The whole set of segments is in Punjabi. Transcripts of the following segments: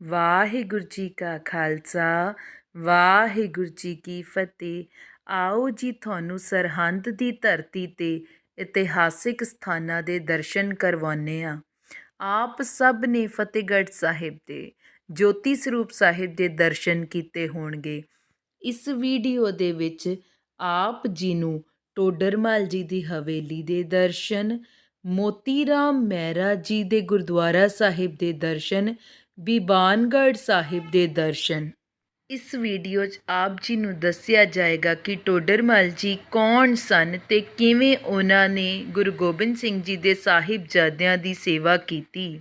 ਵਾਹਿਗੁਰੂ ਜੀ ਕਾ ਖਾਲਸਾ, ਵਾਹਿਗੁਰੂ ਜੀ ਕੀ ਫਤਿਹ। ਆਓ ਜੀ ਤੁਹਾਨੂੰ ਸਰਹੰਦ ਦੀ ਧਰਤੀ ਤੇ ਇਤਿਹਾਸਿਕ ਸਥਾਨਾਂ ਦੇ ਦਰਸ਼ਨ ਕਰਵਾਉਂਦੇ ਆ ਆਪ ਸਭ ਨੇ ਫਤਿਹਗੜ੍ਹ ਸਾਹਿਬ ਦੇ ਜੋਤੀ ਸਰੂਪ ਸਾਹਿਬ ਦੇ ਦਰਸ਼ਨ ਕੀਤੇ ਹੋਣਗੇ। ਇਸ ਵੀਡੀਓ ਦੇ ਵਿੱਚ ਆਪ ਜੀ ਨੂੰ ਟੋਡਰਮਲ ਜੀ ਦੀ ਹਵੇਲੀ ਦੇ ਦਰਸ਼ਨ ਮੋਤੀ ਰਾਮ ਮਹਿਰਾ ਜੀ ਦੇ ਗੁਰਦੁਆਰਾ ਸਾਹਿਬ ਦੇ ਦਰਸ਼ਨ ਬੀਬਾਨਗੜ੍ਹ ਸਾਹਿਬ ਦੇ ਦਰਸ਼ਨ। ਇਸ ਵੀਡੀਓ 'ਚ ਆਪ ਜੀ ਨੂੰ ਦੱਸਿਆ ਜਾਏਗਾ ਕਿ ਟੋਡਰਮਲ ਜੀ ਕੌਣ ਸਨ ਤੇ ਕਿਵੇਂ ਉਹਨਾਂ ਨੇ ਗੁਰੂ ਗੋਬਿੰਦ ਸਿੰਘ ਜੀ ਦੇ ਸਾਹਿਬਜ਼ਾਦਿਆਂ ਦੀ ਸੇਵਾ ਕੀਤੀ।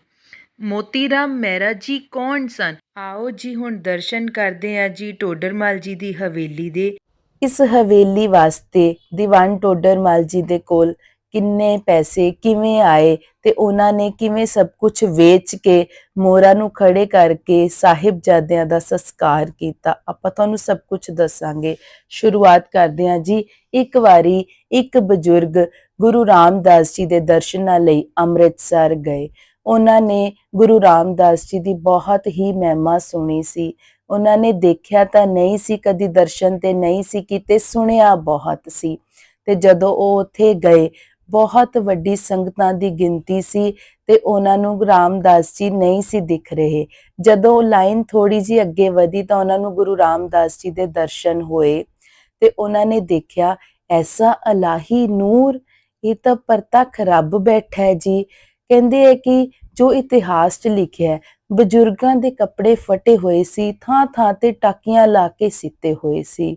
ਮੋਤੀ ਰਾਮ ਮਹਿਰਾ ਜੀ ਕੌਣ ਸਨ? ਆਓ ਜੀ ਹੁਣ ਦਰਸ਼ਨ ਕਰਦੇ ਹਾਂ ਜੀ ਟੋਡਰਮਲ ਜੀ ਦੀ ਹਵੇਲੀ ਦੇ। ਇਸ ਹਵੇਲੀ ਵਾਸਤੇ ਦੀਵਾਨ ਟੋਡਰਮਲ ਜੀ ਦੇ ਕੋਲ ਕਿੰਨੇ ਪੈਸੇ ਕਿਵੇਂ ਆਏ ਤੇ ਉਹਨਾਂ ਨੇ ਕਿਵੇਂ ਸਭ ਕੁਝ ਵੇਚ ਕੇ ਮੋਹਰਾਂ ਨੂੰ ਖੜੇ ਕਰਕੇ ਸਾਹਿਬਜ਼ਾਦਿਆਂ ਦਾ ਸੰਸਕਾਰ ਕੀਤਾ। ਆਪਾਂ ਤੁਹਾਨੂੰ ਸਭ ਕੁਝ ਦੱਸਾਂਗੇ। ਸ਼ੁਰੂਆਤ ਕਰਦੇ ਹਾਂ ਜੀ। ਇੱਕ ਵਾਰੀ ਇੱਕ ਬਜ਼ੁਰਗ ਗੁਰੂ ਰਾਮਦਾਸ ਜੀ ਦੇ ਦਰਸ਼ਨਾਂ ਲਈ ਅੰਮ੍ਰਿਤਸਰ ਗਏ। ਉਹਨਾਂ ਨੇ ਗੁਰੂ ਰਾਮਦਾਸ ਜੀ ਦੀ ਬਹੁਤ ਹੀ ਮਹਿਮਾ ਸੁਣੀ ਸੀ। ਉਹਨਾਂ ਨੇ ਦੇਖਿਆ ਤਾਂ ਨਹੀਂ ਸੀ, ਕਦੀ ਦਰਸ਼ਨ ਤੇ ਨਹੀਂ ਸੀ ਕੀਤੇ, ਸੁਣਿਆ ਬਹੁਤ ਸੀ। ਤੇ ਜਦੋਂ ਉਹ ਉੱਥੇ ਗਏ ਬਹੁਤ ਵੱਡੀ ਸੰਗਤਾਂ ਦੀ ਗਿਣਤੀ ਸੀ ਤੇ ਉਹਨਾਂ ਨੂੰ ਰਾਮਦਾਸ ਜੀ ਨਹੀਂ ਸੀ ਦਿਖ ਰਹੇ। ਜਦੋਂ ਲਾਈਨ ਥੋੜੀ ਜੀ ਅੱਗੇ ਵਧੀ ਤਾਂ ਉਹਨਾਂ ਨੂੰ ਗੁਰੂ ਰਾਮਦਾਸ ਜੀ ਦੇ ਦਰਸ਼ਨ ਹੋਏ ਤੇ ਉਹਨਾਂ ਨੇ ਦੇਖਿਆ, ਐਸਾ ਅਲਾਹੀ ਨੂਰ, ਇਹ ਤਾਂ ਪ੍ਰਤੱਖ ਰੱਬ ਬੈਠਾ ਹੈ ਜੀ। ਕਹਿੰਦੇ ਹੈ ਕਿ ਜੋ ਇਤਿਹਾਸ 'ਚ ਲਿਖਿਆ ਹੈ, ਬਜ਼ੁਰਗਾਂ ਦੇ ਕੱਪੜੇ ਫਟੇ ਹੋਏ ਸੀ ਥਾਂ ਥਾਂ ਤੇ ਟਾਕੀਆਂ ਲਾ ਕੇ ਸਿੱਤੇ ਹੋਏ ਸੀ।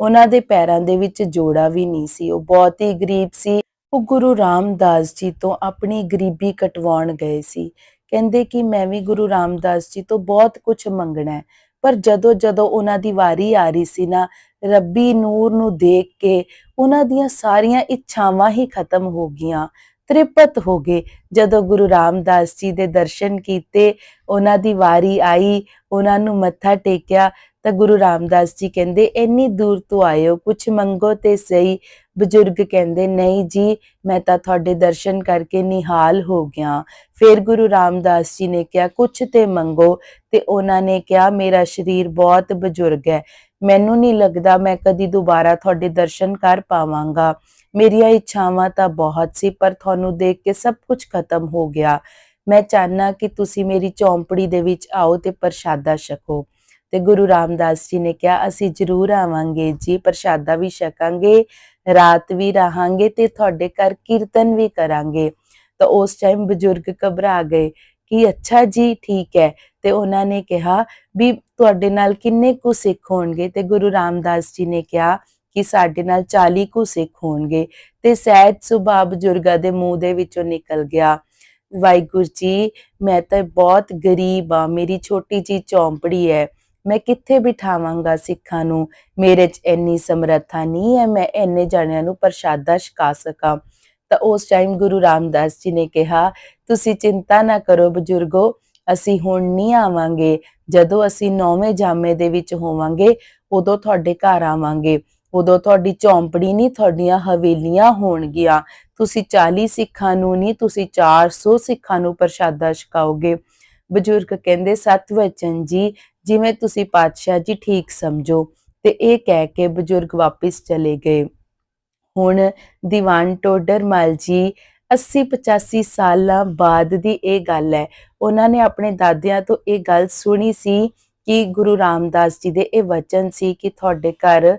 ਉਹਨਾਂ ਦੇ ਪੈਰਾਂ ਦੇ ਵਿੱਚ ਜੋੜਾ ਵੀ ਨਹੀਂ ਸੀ, ਉਹ ਬਹੁਤ ਹੀ ਗਰੀਬ ਸੀ। ਉਹ ਗੁਰੂ ਰਾਮਦਾਸ ਜੀ ਤੋਂ ਆਪਣੀ ਗਰੀਬੀ ਕਟਵਾਉਣ ਗਏ ਸੀ। ਕਹਿੰਦੇ ਕਿ ਮੈਂ ਵੀ ਗੁਰੂ ਰਾਮਦਾਸ ਜੀ ਤੋਂ ਬਹੁਤ ਕੁਝ ਮੰਗਣਾ ਹੈ, ਪਰ ਜਦੋਂ ਜਦੋਂ ਉਹਨਾਂ ਦੀ ਵਾਰੀ ਆ ਰਹੀ ਸੀ ਨਾ, ਰੱਬੀ ਨੂਰ ਨੂੰ ਦੇਖ ਕੇ ਉਹਨਾਂ ਦੀਆਂ ਸਾਰੀਆਂ ਇੱਛਾਵਾਂ ਹੀ ਖਤਮ ਹੋ ਗਈਆਂ, ਤ੍ਰਿਪਤ ਹੋ ਗਏ। ਜਦੋਂ ਗੁਰੂ ਰਾਮਦਾਸ ਜੀ ਦੇ ਦਰਸ਼ਨ ਕੀਤੇ, ਉਹਨਾਂ ਦੀ ਵਾਰੀ ਆਈ, ਉਹਨਾਂ ਨੂੰ ਮੱਥਾ ਟੇਕਿਆ ਤਾਂ ਗੁਰੂ ਰਾਮਦਾਸ ਜੀ ਕਹਿੰਦੇ, ਇੰਨੀ ਦੂਰ ਤੋਂ ਆਇਓ ਹੋ ਕੁਝ ਮੰਗੋ ਤੇ ਸਹੀ। ਬਜ਼ੁਰਗ ਕਹਿੰਦੇ, ਨਹੀਂ ਜੀ, ਮੈਂ ਤਾਂ ਤੁਹਾਡੇ ਦਰਸ਼ਨ ਕਰਕੇ ਨਿਹਾਲ ਹੋ ਗਿਆ। ਫਿਰ ਗੁਰੂ ਰਾਮਦਾਸ ਜੀ ਨੇ ਕਿਹਾ ਕੁਝ ਤੇ ਮੰਗੋ। ਤੇ ਉਹਨਾਂ ਨੇ ਕਿਹਾ, ਮੇਰਾ ਸਰੀਰ ਬਹੁਤ ਬਜ਼ੁਰਗ ਹੈ। ਮੈਨੂੰ ਨਹੀਂ ਲੱਗਦਾ ਮੈਂ ਕਦੀ ਦੁਬਾਰਾ ਤੁਹਾਡੇ ਦਰਸ਼ਨ ਕਰ ਪਾਵਾਂਗਾ। ਮੇਰੀਆਂ ਇੱਛਾਵਾਂ ਤਾਂ ਬਹੁਤ ਸੀ, ਪਰ ਤੁਹਾਨੂੰ ਦੇਖ ਕੇ ਸਭ ਕੁਝ ਖਤਮ ਹੋ ਗਿਆ। ਮੈਂ ਚਾਹਨਾ ਕਿ ਤੁਸੀਂ ਮੇਰੀ ਚੌਂਪੜੀ ਦੇ ਵਿੱਚ ਆਓ ਤੇ ਪ੍ਰਸ਼ਾਦਾ ਛਕੋ। ਤੇ ਗੁਰੂ ਰਾਮਦਾਸ ਜੀ ਨੇ ਕਿਹਾ, ਅਸੀਂ ਜ਼ਰੂਰ ਆਵਾਂਗੇ ਜੀ, ਪ੍ਰਸ਼ਾਦਾ ਵੀ ਛਕਾਂਗੇ, ਰਾਤ ਵੀ ਰਹਾਂਗੇ ਤੇ ਤੁਹਾਡੇ ਘਰ ਕੀਰਤਨ ਵੀ ਕਰਾਂਗੇ। ਤਾਂ ਉਸ ਟਾਈਮ ਬਜ਼ੁਰਗ ਘਬਰਾ ਗਏ ਕਿ ਅੱਛਾ ਜੀ, ਠੀਕ ਹੈ। ਤੇ ਉਹਨਾਂ ਨੇ ਕਿਹਾ ਵੀ ਤੁਹਾਡੇ ਨਾਲ ਕਿੰਨੇ ਕੁ ਸਿੱਖ ਹੋਣਗੇ? ਤੇ ਗੁਰੂ ਰਾਮਦਾਸ ਜੀ ਨੇ ਕਿਹਾ ਕਿ ਸਾਡੇ ਨਾਲ 40 ਕੁ ਸਿੱਖ ਹੋਣਗੇ। ਤੇ ਸਹਿਜ ਸੁਭਾਅ ਬਜ਼ੁਰਗਾਂ ਦੇ ਮੂੰਹ ਦੇ ਵਿੱਚੋਂ ਨਿਕਲ ਗਿਆ। ਵਾਹਿਗੁਰੂ ਜੀ, ਮੈਂ ਤਾਂ ਬਹੁਤ ਗਰੀਬ ਆ ਮੇਰੀ ਛੋਟੀ ਜੀ ਚੌਂਪੜੀ ਹੈ। ਮੈਂ ਕਿੱਥੇ ਬਿਠਾਵਾਂਗਾ ਸਿੱਖਾਂ ਨੂੰ? ਮੇਰੇ 'ਚ ਇੰਨੀ ਸਮਰੱਥਾ ਨਹੀਂ ਹੈ, ਮੈਂ ਇੰਨੇ ਜਣਿਆਂ ਨੂੰ ਪ੍ਰਸ਼ਾਦਾ ਛਕਾ ਸਕਾਂ। ਤਾਂ ਉਸ ਟਾਈਮ ਗੁਰੂ ਰਾਮਦਾਸ ਜੀ ਨੇ ਕਿਹਾ, ਤੁਸੀਂ ਚਿੰਤਾ ਨਾ ਕਰੋ ਬਜ਼ੁਰਗੋ, ਅਸੀਂ ਹੁਣ ਨਹੀਂ ਆਵਾਂਗੇ। ਜਦੋਂ ਅਸੀਂ ਨੌਵੇਂ ਜਾਮੇ ਦੇ ਵਿੱਚ ਹੋਵਾਂਗੇ, ਉਦੋਂ ਤੁਹਾਡੇ ਘਰ ਆਵਾਂਗੇ। ਉਦੋਂ ਤੁਹਾਡੀ ਚੌਂਪੜੀ ਨਹੀਂ, ਤੁਹਾਡੀਆਂ ਹਵੇਲੀਆਂ ਹੋਣਗੀਆਂ। ਤੁਸੀਂ 40 ਸਿੱਖਾਂ ਨੂੰ ਨਹੀਂ, ਤੁਸੀਂ 400 ਸਿੱਖਾਂ ਨੂੰ ਪ੍ਰਸ਼ਾਦਾ ਛਕਾਓਗੇ। ਬਜ਼ੁਰਗ ਕਹਿੰਦੇ ਸਤਵਚਨ ਜੀ ਜਿਵੇਂ ਤੁਸੀਂ ਪਾਤਸ਼ਾਹ ਜੀ ਠੀਕ ਸਮਝੋ ਤੇ ਇਹ ਕਹਿ ਕੇ ਬਜ਼ੁਰਗ ਵਾਪਸ ਚਲੇ ਗਏ। ਹੁਣ ਦੀਵਾਨ ਟੋਡਰਮਲ ਜੀ 80 85 ਸਾਲਾਂ ਬਾਅਦ ਦੀ ਇਹ ਗੱਲ ਹੈ। ਉਹਨਾਂ ਨੇ ਆਪਣੇ ਦਾਦਿਆਂ ਤੋਂ ਇਹ ਗੱਲ ਸੁਣੀ ਸੀ ਕਿ ਗੁਰੂ ਰਾਮਦਾਸ ਜੀ ਦੇ ਇਹ ਵਚਨ ਸੀ ਕਿ ਤੁਹਾਡੇ ਘਰ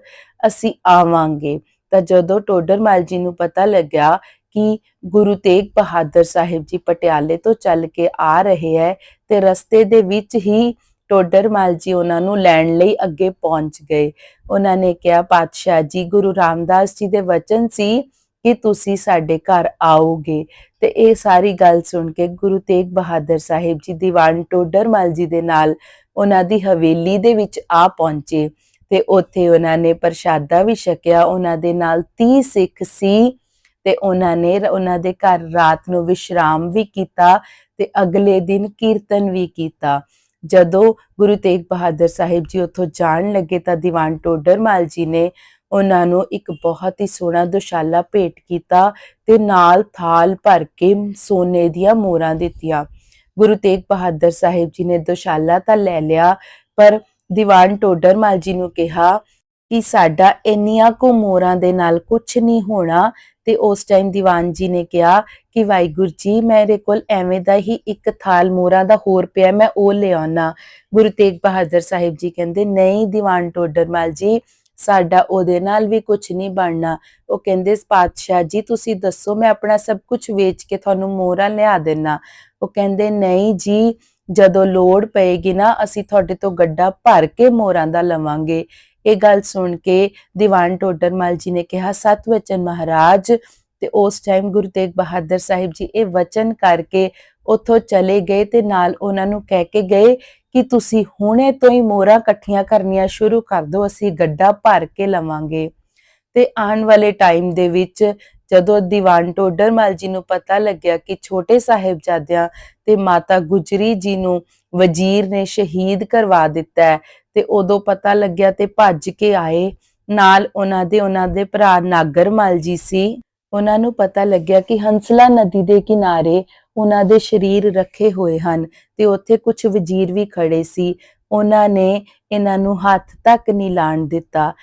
ਅਸੀਂ ਆਵਾਂਗੇ। ਤਾਂ ਜਦੋਂ ਟੋਡਰਮਲ ਜੀ ਨੂੰ ਪਤਾ ਲੱਗਿਆ ਕਿ ਗੁਰੂ ਤੇਗ ਬਹਾਦਰ ਸਾਹਿਬ ਜੀ ਪਟਿਆਲੇ ਤੋਂ ਚੱਲ ਕੇ ਆ ਰਹੇ ਹੈ ਤੇ ਰਸਤੇ ਦੇ ਵਿੱਚ ਹੀ ਟੋਡਰਮਲ ਜੀ ਉਹਨਾਂ ਨੂੰ ਲੈਣ ਲਈ ਅੱਗੇ ਪਹੁੰਚ ਗਏ। ਉਹਨਾਂ ਨੇ ਕਿਹਾ, ਪਾਤਸ਼ਾਹ ਜੀ, ਗੁਰੂ ਰਾਮਦਾਸ ਜੀ ਦੇ ਵਚਨ ਸੀ ਕਿ ਤੁਸੀਂ ਸਾਡੇ ਘਰ ਆਓਗੇ। ਤੇ ਇਹ ਸਾਰੀ ਗੱਲ ਸੁਣ ਕੇ ਗੁਰੂ ਤੇਗ ਬਹਾਦਰ ਸਾਹਿਬ ਜੀ ਦੀਵਾਨ ਟੋਡਰਮਲ ਜੀ ਦੇ ਨਾਲ ਉਹਨਾਂ ਦੀ ਹਵੇਲੀ ਦੇ ਵਿੱਚ ਆ ਪਹੁੰਚੇ ਤੇ ਉੱਥੇ ਉਹਨਾਂ ਨੇ ਪ੍ਰਸ਼ਾਦਾ ਵੀ ਛਕਿਆ। ਉਹਨਾਂ ਦੇ ਨਾਲ 30 ਸਿੱਖ ਸੀ ਤੇ ਉਹਨਾਂ ਨੇ ਉਹਨਾਂ ਦੇ ਘਰ ਰਾਤ ਨੂੰ ਵਿਸ਼ਰਾਮ ਵੀ ਕੀਤਾ ਤੇ ਅਗਲੇ ਦਿਨ ਕੀਰਤਨ ਵੀ ਕੀਤਾ। ਜਦੋਂ ਗੁਰੂ ਤੇਗ ਬਹਾਦਰ ਸਾਹਿਬ ਜੀ ਉੱਥੋਂ ਜਾਣ ਲੱਗੇ ਤਾਂ ਦੀਵਾਨ ਟੋਡਰਮਲ ਜੀ ਨੇ ਉਹਨਾਂ ਨੂੰ ਇੱਕ ਬਹੁਤ ਹੀ ਸੋਹਣਾ ਦੁਸ਼ਾਲਾ ਭੇਟ ਕੀਤਾ ਤੇ ਨਾਲ ਥਾਲ ਭਰ ਕੇ ਸੋਨੇ ਦੀਆਂ ਮੋਹਰਾਂ ਦਿੱਤੀਆਂ। ਗੁਰੂ ਤੇਗ ਬਹਾਦਰ ਸਾਹਿਬ ਜੀ ਨੇ ਦੁਸ਼ਾਲਾ ਤਾਂ ਲੈ ਲਿਆ, ਪਰ ਦੀਵਾਨ ਟੋਡਰਮਲ ਜੀ ਨੂੰ ਕਿਹਾ ਕਿ ਸਾਡਾ ਇੰਨੀਆਂ ਕੁ ਮੋਰਾਂ ਦੇ ਨਾਲ ਕੁਝ ਨਹੀਂ ਹੋਣਾ। ਤੇ ਉਸ ਟਾਈਮ ਦੀਵਾਨ ਜੀ ਨੇ ਕਿਹਾ ਕਿ ਵਾਹਿਗੁਰੂ ਜੀ, ਮੇਰੇ ਕੋਲ ਐਵੇਂ ਦਾ ਹੀ ਇੱਕ ਥਾਲ ਮੋਹਰਾਂ ਦਾ ਹੋਰ ਪਿਆ, ਮੈਂ ਉਹ ਲਿਆਉਣਾ ਗੁਰੂ ਤੇਗ ਬਹਾਦਰ ਸਾਹਿਬ ਜੀ ਕਹਿੰਦੇ, ਨਹੀਂ ਦੀਵਾਨ ਟੋਡਰਮਲ ਜੀ, ਸਾਡਾ ਉਹਦੇ ਨਾਲ ਵੀ ਕੁਝ ਨਹੀਂ ਬਣਨਾ। ਉਹ ਕਹਿੰਦੇ, ਪਾਤਸ਼ਾਹ ਜੀ, ਤੁਸੀਂ ਦੱਸੋ, ਮੈਂ ਆਪਣਾ ਸਭ ਕੁਝ ਵੇਚ ਕੇ ਤੁਹਾਨੂੰ ਮੋਹਰਾਂ ਲਿਆ ਦੇਣਾ ਉਹ ਕਹਿੰਦੇ, ਨਹੀਂ ਜੀ, ਜਦੋਂ ਲੋੜ ਪਏਗੀ ਨਾ, ਅਸੀਂ ਤੁਹਾਡੇ ਤੋਂ ਗੱਡਾ ਭਰ ਕੇ ਮੋਹਰਾਂ ਦਾ ਲਵਾਂਗੇ। ਇਹ ਗੱਲ ਸੁਣ ਕੇ ਦੀਵਾਨ ਟੋਡਰਮਲ ਜੀ ਨੇ ਕਿਹਾ, ਸਤ ਵਚਨ ਮਹਾਰਾਜ। ਤੇ ਉਸ ਟਾਈਮ ਗੁਰੂ ਤੇਗ ਬਹਾਦਰ ਸਾਹਿਬ ਜੀ ਇਹ ਵਚਨ ਕਰਕੇ ਉੱਥੋਂ ਚਲੇ ਗਏ ਤੇ ਨਾਲ ਉਹਨਾਂ ਨੂੰ ਕਹਿ ਕੇ ਗਏ ਕਿ ਤੁਸੀਂ ਹੁਣੇ ਤੋਂ ਹੀ ਮੋਹਰਾਂ ਇਕੱਠੀਆਂ ਕਰਨੀਆਂ ਸ਼ੁਰੂ ਕਰ ਦਿਓ, ਅਸੀਂ ਗੱਡਾ ਭਰ ਕੇ ਲਵਾਂਗੇ। ਤੇ ਆਉਣ ਵਾਲੇ ਟਾਈਮ ਦੇ ਵਿੱਚ ਜਦੋਂ ਦੀਵਾਨ ਟੋਡਰਮਲ ਜੀ ਨੂੰ ਪਤਾ ਲੱਗਿਆ ਕਿ ਛੋਟੇ ਸਾਹਿਬਜ਼ਾਦਿਆਂ ਤੇ ਮਾਤਾ ਗੁਜਰੀ ਜੀ ਨੂੰ ਵਜ਼ੀਰ ਨੇ ਸ਼ਹੀਦ ਕਰਵਾ ਦਿੱਤਾ ਤੇ ਉਦੋਂ ਪਤਾ ਲੱਗਿਆ ਤੇ ਭੱਜ ਕੇ ਆਏ। ਨਾਲ ਉਹਨਾਂ ਦੇ ਉਹਨਾਂ ਦੇ ਭਰਾ ਨਾਗਰਮਲ ਜੀ ਸੀ। ਉਹਨਾਂ ਨੂੰ ਪਤਾ ਲੱਗਿਆ ਕਿ ਹੰਸਲਾ ਨਦੀ ਦੇ ਕਿਨਾਰੇ ਉਹਨਾਂ ਦੇ ਸਰੀਰ ਰੱਖੇ ਹੋਏ ਹਨ ਤੇ ਉੱਥੇ ਕੁਝ ਵਜ਼ੀਰ ਵੀ ਖੜੇ ਸੀ। ਉਹਨਾਂ ਨੇ ਇਹਨਾਂ ਨੂੰ ਹੱਥ ਤੱਕ ਨਹੀਂ ਲਾਣ ਦਿੱਤਾ।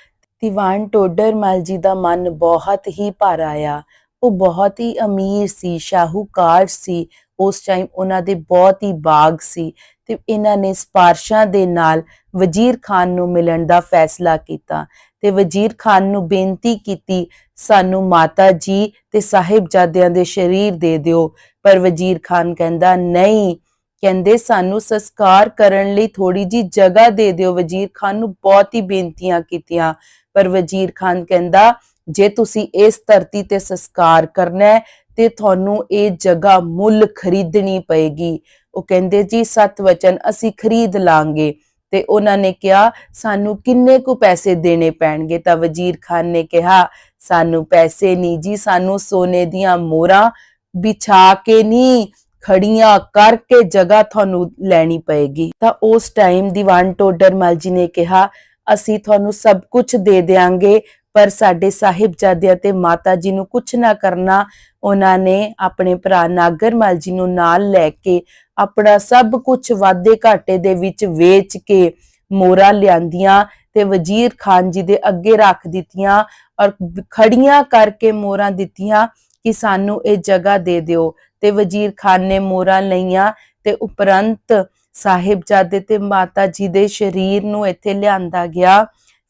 ਦੀਵਾਨ ਟੋਡਰ ਟੋਡਰਮਲ ਜੀ ਦਾ ਮਨ ਬਹੁਤ ਹੀ ਭਾਰ ਆਇਆ। ਉਹ ਬਹੁਤ ਹੀ ਅਮੀਰ ਸੀ, ਸ਼ਾਹੂਕਾਰ ਸੀ। ਉਸ ਟਾਈਮ ਉਹਨਾਂ ਦੇ ਬਹੁਤ ਹੀ ਬਾਗ ਸੀ ਤੇ ਇਹਨਾਂ ਨੇ ਸਪਾਰਸ਼ਾਂ ਦੇ ਨਾਲ ਵਜ਼ੀਰ ਖਾਨ ਨੂੰ ਮਿਲਣ ਦਾ ਫੈਸਲਾ ਕੀਤਾ ਤੇ ਵਜ਼ੀਰ ਖਾਨ ਨੂੰ ਬੇਨਤੀ ਕੀਤੀ, ਸਾਨੂੰ ਮਾਤਾ ਜੀ ਤੇ ਸਾਹਿਬਜ਼ਾਦਿਆਂ ਦੇ ਸ਼ਰੀਰ ਦੇ ਦਿਓ। ਪਰ ਵਜ਼ੀਰ ਖਾਨ ਕਹਿੰਦਾ, ਨਹੀਂ। ਕਹਿੰਦੇ, ਸਾਨੂੰ ਸੰਸਕਾਰ ਕਰਨ ਲਈ ਥੋੜੀ ਜੀ ਜਗ੍ਹਾ ਦੇ ਦਿਓ। ਵਜ਼ੀਰ ਖਾਨ ਨੂੰ ਬਹੁਤ ਹੀ ਬੇਨਤੀਆਂ ਕੀਤੀਆਂ। ਪਰ ਵਜ਼ੀਰ ਖਾਨ ਕਹਿੰਦਾ, ਜੇ ਤੁਸੀਂ ਇਸ ਧਰਤੀ ਤੇ ਸੰਸਕਾਰ ਕਰਨਾ ਹੈ, ਤੇ ਤੁਹਾਨੂੰ ਇਹ ਜਗ੍ਹਾ ਮੁੱਲ ਖਰੀਦਣੀ ਪਏਗੀ। ਉਹ ਕਹਿੰਦੇ, ਜੀ, ਸਤ ਵਚਨ ਅਸੀਂ ਖਰੀਦ ਲਾਂਗੇ। ਤੇ ਉਹਨਾਂ ਨੇ ਕਿਹਾ, ਸਾਨੂੰ ਕਿੰਨੇ ਕੁ ਪੈਸੇ ਦੇਣੇ ਪੈਣਗੇ? ਤਾਂ ਵਜ਼ੀਰ ਖਾਨ ਨੇ ਕਿਹਾ, ਸਾਨੂੰ ਪੈਸੇ ਨਹੀਂ ਜੀ, ਸਾਨੂੰ ਸੋਨੇ ਦੀਆਂ ਮੋਹਰਾਂ ਵਿਛਾ ਕੇ ਨਹੀਂ ਖੜੀਆਂ ਕਰਕੇ ਜਗ੍ਹਾ ਤੁਹਾਨੂੰ ਲੈਣੀ ਪਏਗੀ। ਤਾਂ ਉਸ ਟਾਈਮ ਦੀਵਾਨ ਟੋਡਰ ਟੋਡਰਮਲ ਜੀ ਨੇ ਕਿਹਾ ਅਸੀਂ ਤੁਹਾਨੂੰ ਸਭ ਕੁਝ ਦੇ ਦੇਾਂਗੇ ਪਰ ਸਾਡੇ ਸਾਹਿਬਜ਼ਾਦਿਆਂ ਤੇ ਮਾਤਾ ਜੀ ਨੂੰ ਕੁਝ ਨਾ ਕਰਨਾ, ਉਹਨਾਂ ਨੇ ਆਪਣੇ ਭਰਾ ਨਾਗਰਮਲ ਜੀ ਨੂੰ ਨਾਲ ਲੈ ਕੇ ਆਪਣਾ ਸਭ ਕੁਝ ਵਾਧੇ ਘਾਟੇ ਦੇ ਵਿੱਚ ਵੇਚ ਕੇ ਮੋਰਾ ਲਿਆਂਦੀਆਂ ਤੇ ਵਜ਼ੀਰ ਖਾਨ ਜੀ ਦੇ ਅੱਗੇ ਰੱਖ ਦਿੱਤੀਆਂ ਔਰ ਖੜੀਆਂ ਕਰਕੇ ਮੋਰਾਂ ਦਿੱਤੀਆਂ ਕਿ ਸਾਨੂੰ ਇਹ ਜਗ੍ਹਾ ਦੇ ਦਿਓ। ਤੇ ਵਜ਼ੀਰ ਖਾਨ ਨੇ ਮੋਰਾਂ ਲਈਆਂ ਤੇ ਉਪਰੰਤ ਸਾਹਿਬਜ਼ਾਦੇ ਤੇ ਮਾਤਾ ਜੀ ਦੇ ਸ਼ਰੀਰ ਨੂੰ ਇੱਥੇ ਲਿਆਂਦਾ ਗਿਆ।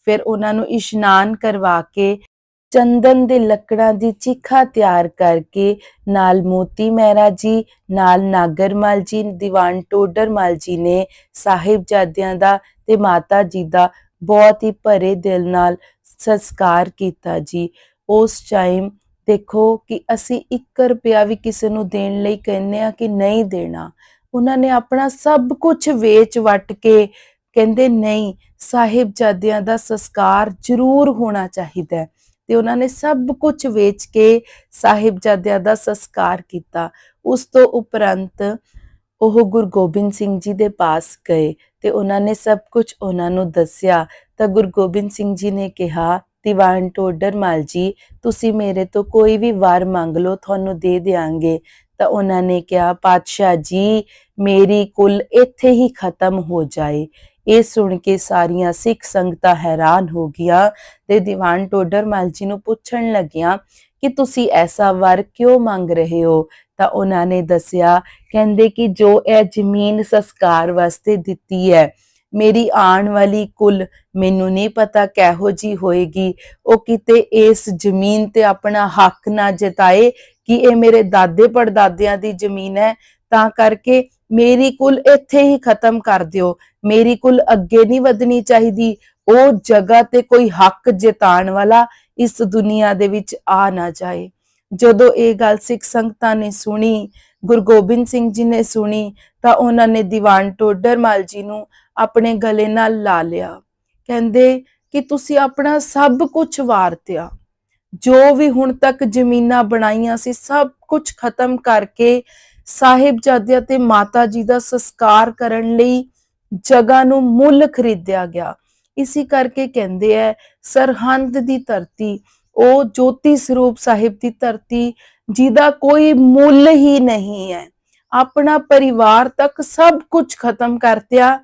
ਫਿਰ ਉਹਨਾਂ ਨੂੰ ਇਸ਼ਨਾਨ ਕਰਵਾ ਕੇ ਚੰਦਨ ਦੇ ਲੱਕੜਾਂ ਦੀ ਚਿਖਾ ਤਿਆਰ ਕਰਕੇ ਨਾਲ ਮੋਤੀ ਮਹਿਰਾ ਜੀ, ਨਾਲ ਨਾਗਰਮਲ ਜੀ, ਦੀਵਾਨ ਟੋਡਰਮਲ ਜੀ ਨੇ ਸਾਹਿਬਜ਼ਾਦਿਆਂ ਦਾ ਤੇ ਮਾਤਾ ਜੀ ਦਾ ਬਹੁਤ ਹੀ ਭਰੇ ਦਿਲ ਨਾਲ ਸੰਸਕਾਰ ਕੀਤਾ ਜੀ। ਉਸ ਟਾਈਮ ਦੇਖੋ ਕਿ ਅਸੀਂ 1 ਰੁਪਿਆ ਵੀ ਕਿਸੇ ਨੂੰ ਦੇਣ ਲਈ ਕਹਿੰਦੇ ਆ ਕਿ ਨਹੀਂ ਦੇਣਾ। ਉਹਨਾਂ ਨੇ ਆਪਣਾ ਸਭ ਕੁਝ ਵੇਚ ਵਟ ਕੇ ਕਹਿੰਦੇ, ਨਹੀਂ, ਸਾਹਿਬਜ਼ਾਦਿਆਂ ਦਾ ਸੰਸਕਾਰ ਜ਼ਰੂਰ ਹੋਣਾ ਚਾਹੀਦਾ ਹੈ। ਤੇ ਉਹਨਾਂ ਨੇ ਸਭ ਕੁਝ ਵੇਚ ਕੇ ਸਾਹਿਬਜ਼ਾਦਿਆਂ ਦਾ ਸੰਸਕਾਰ ਕੀਤਾ। ਉਸ ਤੋਂ ਉਪਰੰਤ ਉਹ ਗੁਰੂ ਗੋਬਿੰਦ ਸਿੰਘ ਜੀ ਦੇ ਪਾਸ ਗਏ ਤੇ ਉਹਨਾਂ ਨੇ ਸਭ ਕੁਝ ਉਹਨਾਂ ਨੂੰ ਦੱਸਿਆ। ਤਾਂ ਗੁਰੂ ਗੋਬਿੰਦ ਸਿੰਘ ਜੀ ਨੇ ਕਿਹਾ, ਦੀਵਾਨ ਟੋਡਰ ਮਾਲ ਜੀ, ਤੁਸੀਂ ਮੇਰੇ ਤੋਂ ਕੋਈ ਵੀ ਵਾਰ ਮੰਗ ਲਓ, ਤੁਹਾਨੂੰ ਦੇ ਦੇਾਂਗੇ ਤਾਂ ਉਹਨਾਂ ਨੇ ਕਿਹਾ, ਪਾਤਸ਼ਾਹ ਜੀ, ਮੇਰੀ ਕੁੱਲ ਇੱਥੇ ਹੀ ਖਤਮ ਹੋ ਜਾਏ। ਇਹ ਸੁਣ ਕੇ ਸਾਰੀਆਂ ਸਿੱਖ ਸੰਗਤਾਂ ਹੈਰਾਨ ਹੋ ਗਿਆ ਤੇ ਦੀਵਾਨ ਟੋਡਰਮਲ ਜੀ ਨੂੰ ਪੁੱਛਣ ਲੱਗਿਆ ਕਿ ਤੁਸੀਂ ਐਸਾ ਵਰ ਕਿਉਂ ਮੰਗ ਰਹੇ ਹੋ? ਤਾਂ ਉਹਨਾਂ ਨੇ ਦੱਸਿਆ, ਕਹਿੰਦੇ ਕਿ ਜੋ ਇਹ ਜ਼ਮੀਨ ਸੰਸਕਾਰ ਵਾਸਤੇ ਦਿੱਤੀ ਹੈ, ਮੇਰੀ ਆਉਣ ਵਾਲੀ ਕੁੱਲ ਮੈਨੂੰ ਨਹੀਂ ਪਤਾ ਕਿਹੋ ਜੀ ਹੋਏਗੀ। ਉਹ ਕਿਤੇ ਇਸ ਜ਼ਮੀਨ ਤੇ ਆਪਣਾ ਹੱਕ ਨਾ ਜਤਾਏ ਕਿ ਇਹ ਮੇਰੇ ਦਾਦੇ ਪੜਦਾਦਿਆਂ ਦੀ ਜ਼ਮੀਨ ਹੈ, ਤਾਂ ਕਰਕੇ ਮੇਰੀ ਕੁੱਲ ਇੱਥੇ ਹੀ ਖਤਮ ਕਰ ਦਿਓ। ਮੇਰੀ ਕੁੱਲ ਅੱਗੇ ਨਹੀਂ ਵਧਣੀ ਚਾਹੀਦੀ। ਉਹ ਜਗ੍ਹਾ ਤੇ ਕੋਈ ਹੱਕ ਜਤਾਉਣ ਵਾਲਾ ਇਸ ਦੁਨੀਆ ਦੇ ਵਿੱਚ ਆ ਨਾ ਜਾਏ। ਜਦੋਂ ਇਹ ਗੱਲ ਸਿੱਖ ਸੰਗਤਾਂ ਨੇ ਸੁਣੀ, ਗੁਰੂ ਗੋਬਿੰਦ ਸਿੰਘ ਜੀ ਨੇ ਸੁਣੀ, ਤਾਂ ਉਹਨਾਂ ਨੇ ਦੀਵਾਨ ਟੋਡਰਮਲ ਜੀ ਨੂੰ ਆਪਣੇ ਗਲੇ ਨਾਲ ਲਾ ਲਿਆ। ਕਹਿੰਦੇ ਕਿ ਤੁਸੀਂ ਆਪਣਾ ਸਭ ਕੁਝ ਵਾਰਤਿਆ। ਜੋ ਵੀ ਹੁਣ ਤੱਕ ਜ਼ਮੀਨਾਂ ਬਣਾਈਆਂ ਸੀ, ਸਭ ਕੁਝ ਖਤਮ ਕਰਕੇ ਸਾਹਿਬਜ਼ਾਦਿਆਂ ਤੇ ਮਾਤਾ ਜੀ ਦਾ ਸੰਸਕਾਰ ਕਰਨ ਲਈ ਜਗ੍ਹਾ ਨੂੰ ਮੁੱਲ ਖਰੀਦਿਆ ਗਿਆ। ਇਸੇ ਕਰਕੇ ਕਹਿੰਦੇ ਐ, ਸਰਹੰਦ ਦੀ ਧਰਤੀ, ਉਹ ਜੋਤੀ ਸਰੂਪ ਸਾਹਿਬ ਦੀ ਧਰਤੀ, ਜਿਹਦਾ ਕੋਈ ਮੁੱਲ ਹੀ ਨਹੀਂ ਹੈ ਆਪਣਾ ਪਰਿਵਾਰ ਤੱਕ ਸਭ ਕੁਝ ਖਤਮ ਕਰਤਿਆ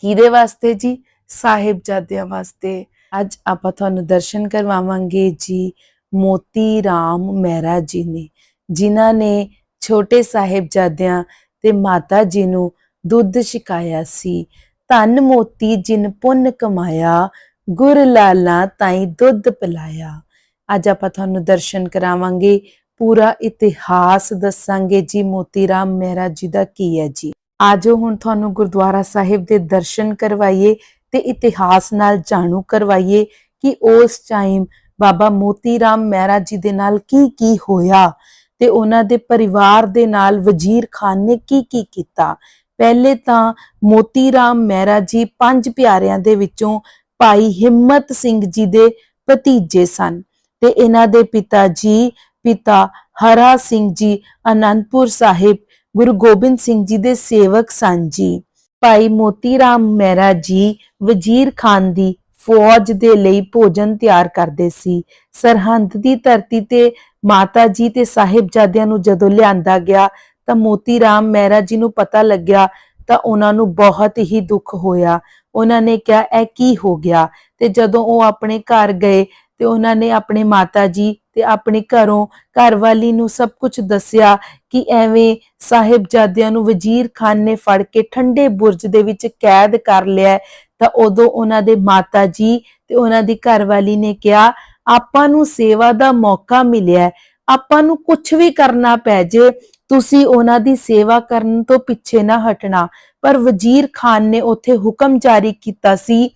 ਕਿਹਦੇ ਵਾਸਤੇ ਜੀ? ਸਾਹਿਬਜ਼ਾਦਿਆਂ ਵਾਸਤੇ। ਅੱਜ ਆਪਾਂ ਤੁਹਾਨੂੰ ਦਰਸ਼ਨ ਕਰਵਾਵਾਂਗੇ ਜੀ ਮੋਤੀ ਰਾਮ ਮਹਿਰਾ ਜੀ ਨੇ, ਜਿਨ੍ਹਾਂ ਨੇ ਛੋਟੇ ਸਾਹਿਬਜ਼ਾਦਿਆਂ ਤੇ ਮਾਤਾ ਜੀ ਨੂੰ ਦੁੱਧ ਛਕਾਇਆ ਸੀ। ਧੰਨ ਮੋਤੀ ਜਿਨ ਪੁੰਨ ਕਮਾਇਆ, ਗੁਰ ਲਾਲਾ ਤਾਈ ਦੁੱਧ ਪਿਲਾਇਆ। ਅੱਜ ਆਪਾਂ ਤੁਹਾਨੂੰ ਦਰਸ਼ਨ ਕਰਾਵਾਂਗੇ, ਪੂਰਾ ਇਤਿਹਾਸ ਦੱਸਾਂਗੇ ਜੀ ਮੋਤੀ ਰਾਮ ਮਹਿਰਾ ਜੀ ਦਾ ਕੀ ਹੈ ਜੀ। ਆਜੋ ਹੁਣ ਤੁਹਾਨੂੰ ਗੁਰਦੁਆਰਾ ਸਾਹਿਬ ਦੇ ਦਰਸ਼ਨ ਕਰਵਾਈਏ ਤੇ ਇਤਿਹਾਸ ਨਾਲ ਜਾਣੂ ਕਰਵਾਈਏ ਕਿ ਉਸ ਟਾਈਮ ਬਾਬਾ ਮੋਤੀ ਰਾਮ ਮਹਿਰਾ ਜੀ ਦੇ ਨਾਲ ਕੀ ਕੀ ਹੋਇਆ ਤੇ ਉਹਨਾਂ ਦੇ ਪਰਿਵਾਰ ਦੇ ਨਾਲ ਵਜ਼ੀਰ ਖਾਨ ਨੇ ਕੀ ਕੀ ਕੀਤਾ। ਪਹਿਲੇ ਤਾਂ ਮੋਤੀ ਰਾਮ ਮਹਿਰਾ ਜੀ ਪੰਜ ਪਿਆਰਿਆਂ ਦੇ ਵਿੱਚੋਂ ਭਾਈ ਹਿੰਮਤ ਸਿੰਘ ਜੀ ਦੇ ਭਤੀਜੇ ਸਨ ਤੇ ਇਹਨਾਂ ਦੇ ਪਿਤਾ ਜੀ, ਪਿਤਾ ਹਰਾ ਸਿੰਘ ਜੀ, ਅਨੰਦਪੁਰ ਸਾਹਿਬ, ਗੁਰੂ ਗੋਬਿੰਦ ਸਿੰਘ ਜੀ ਦੇ ਸੇਵਕ ਸਨ ਜੀ। ਭਾਈ ਮੋਤੀ ਰਾਮ ਮਹਿਰਾ ਜੀ ਵਜ਼ੀਰ ਖਾਨ ਦੀ ਫੌਜ ਦੇ ਲਈ ਭੋਜਨ ਤਿਆਰ ਕਰਦੇ ਸੀ। ਸਰਹੰਦ ਦੀ ਧਰਤੀ ਤੇ ਮਾਤਾ ਜੀ ਤੇ ਸਾਹਿਬਜ਼ਾਦਿਆਂ ਨੂੰ ਜਦੋਂ ਲਿਆਂਦਾ ਗਿਆ ਤਾਂ ਮੋਤੀ ਰਾਮ ਮਹਿਰਾ ਜੀ ਨੂੰ ਪਤਾ ਲੱਗਿਆ ਤਾਂ ਉਹਨਾਂ ਨੂੰ ਬਹੁਤ ਹੀ ਦੁੱਖ ਹੋਇਆ। ਉਹਨਾਂ ਨੇ ਕਿਹਾ, ਇਹ ਕੀ ਹੋ ਗਿਆ? ਤੇ ਜਦੋਂ ਉਹ ਆਪਣੇ ਘਰ ਗਏ ਤੇ ਉਹਨਾਂ ਨੇ ਆਪਣੇ ਮਾਤਾ ਜੀ ਤੇ ਆਪਣੇ ਘਰੋਂ ਘਰਵਾਲੀ ਨੂੰ ਸਭ ਕੁਝ ਦੱਸਿਆ ਕਿ ਐਵੇਂ ਸਾਹਿਬਜ਼ਾਦਿਆਂ ਨੂੰ ਵਜ਼ੀਰ ਖਾਨ ਨੇ ਫੜ ਕੇ ਠੰਡੇ ਬੁਰਜ ਦੇ ਵਿੱਚ ਕੈਦ ਕਰ ਲਿਆ ਤਾਂ ਉਦੋਂ ਉਹਨਾਂ ਦੇ ਮਾਤਾ ਜੀ ਤੇ ਉਹਨਾਂ ਦੀ ਘਰਵਾਲੀ ਨੇ ਕਿਹਾ, ਆਪਾਂ ਨੂੰ ਸੇਵਾ ਦਾ ਮੌਕਾ ਮਿਲਿਆ ਆਪਾਂ ਨੂੰ ਕੁਝ ਵੀ ਕਰਨਾ ਪੈ ਜੇ, ਤੁਸੀਂ ਉਹਨਾਂ ਦੀ ਸੇਵਾ ਕਰਨ ਤੋਂ ਪਿੱਛੇ ਨਾ ਹਟਣਾ। ਪਰ ਵਜ਼ੀਰ ਖਾਨ ਨੇ ਉੱਥੇ ਹੁਕਮ ਜਾਰੀ ਕੀਤਾ ਸੀ